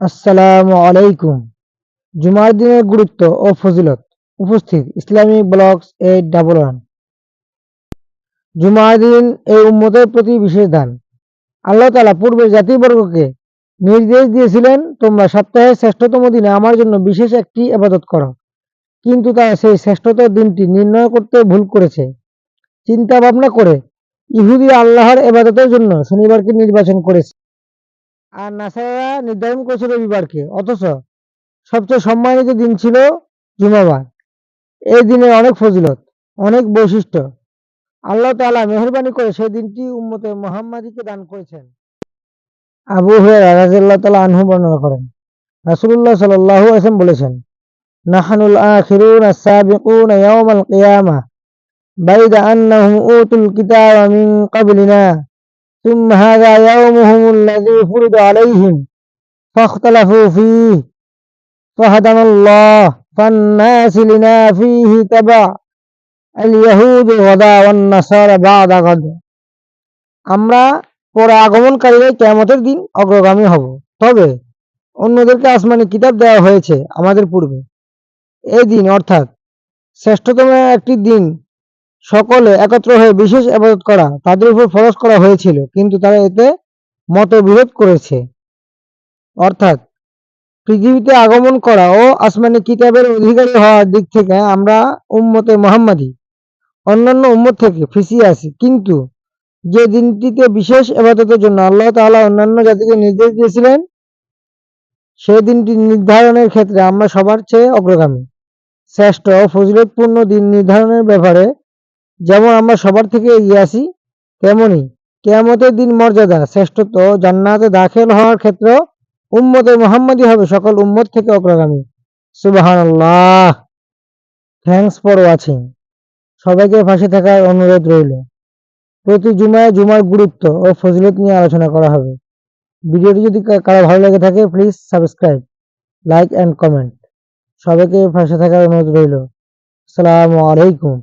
আসসালামু আলাইকুম। জুমার দিনের গুরুত্ব ও ফজিলত উপস্থিত Islamic blogs eight double one. জুমার দিন এই উম্মতের প্রতি বিশেষ দান। আল্লাহ তালা পূর্বে জাতিবর্গকে নির্দেশ দিয়েছিলেন, তোমরা সপ্তাহের শ্রেষ্ঠতম দিনে আমার জন্য বিশেষ একটি আবাদত করো। কিন্তু তারা সেই শ্রেষ্ঠতর দিনটি নির্ণয় করতে ভুল করেছে। চিন্তা ভাবনা করে ইহুদি আল্লাহর এবাদতের জন্য শনিবারকে নির্বাচন করেছে। আর নাসারা নির্ধারণ করেছে রবিবারকে, অথচ সবচেয়ে সম্মানিত দিন ছিল জুমাবার। এই দিনের অনেক ফজিলত, অনেক বৈশিষ্ট্য। আল্লাহ তাআলা মেহরবানি করে সেই দিনটি উম্মতে মোহাম্মদীকে দান করেছেন। আবু রাদিয়াল্লাহু তাআলা আনহু বর্ণনা করেন, রাসূলুল্লাহ সাল্লাল্লাহু আলাইহি ওয়াসাল্লাম বলেছেন, নাহনুল আখিরুন আস-সাবিকুন ইয়াওমাল কিয়ামাহ বাইদ আন্নাহুম উতুল কিতাবা মিন ক্বাবলিনা। ثم هذا يومهم الذي فرض عليهم فاختلفوا فيه فهدنا الله فالناس لنا فيه تبع اليهود غدا والنصارى بعد غد আমরা পরে আগমনকারীরা কেয়ামতের দিন অগ্রগামী হব তবে অন্যদেরকে আসমানি কিতাব দেওয়া হয়েছে আমাদের পূর্বে এই দিন অর্থাৎ শ্রেষ্ঠতম একটি দিন সকলে একত্র হয়ে বিশেষ আবাদত করা, তাদের উপর ফরজ করা হয়েছিল, কিন্তু তারা এতে মতবিরোধ করেছে। অর্থাৎ, পৃথিবীতে আগমন করা ও আসমানি কিতাবের অধিকারী হওয়ার দিক থেকে আমরা উম্মতে মোহাম্মদী, অন্যান্য উম্মত থেকে পিছিয়ে আছি, কিন্তু যে দিনটিতে বিশেষ এবাদতের জন্য আল্লাহ তাআলা অন্যান্য জাতিকে নির্দেশ দিয়েছিলেন সেই দিনটি নির্ধারণের ক্ষেত্রে আমরা সবার চেয়ে অগ্রগামী। শ্রেষ্ঠ ও ফজিলতপূর্ণ দিন নির্ধারণের ব্যাপারে যেমন আমরা সবার থেকে এগিয়ে আসি, তেমনি কেয়ামতের দিন মর্যাদা শ্রেষ্ঠত্ব জান্নাতে দাখিল হওয়ার ক্ষেত্রে উম্মতে মোহাম্মদী হবে সকল উম্মত থেকে অগ্রগামী। সুবহানাল্লাহ। থ্যাঙ্কস ফর ওয়াচিং সবাইকে পাশে থাকার অনুরোধ রইল। প্রতি জুমায় জুমার গুরুত্ব ও ফজিলত নিয়ে আলোচনা করা হবে। ভিডিওটি যদি কারও ভালো লেগে থাকে please subscribe like and comment সবাইকে পাশে থাকার অনুরোধ রইল। আসসালামু আলাইকুম।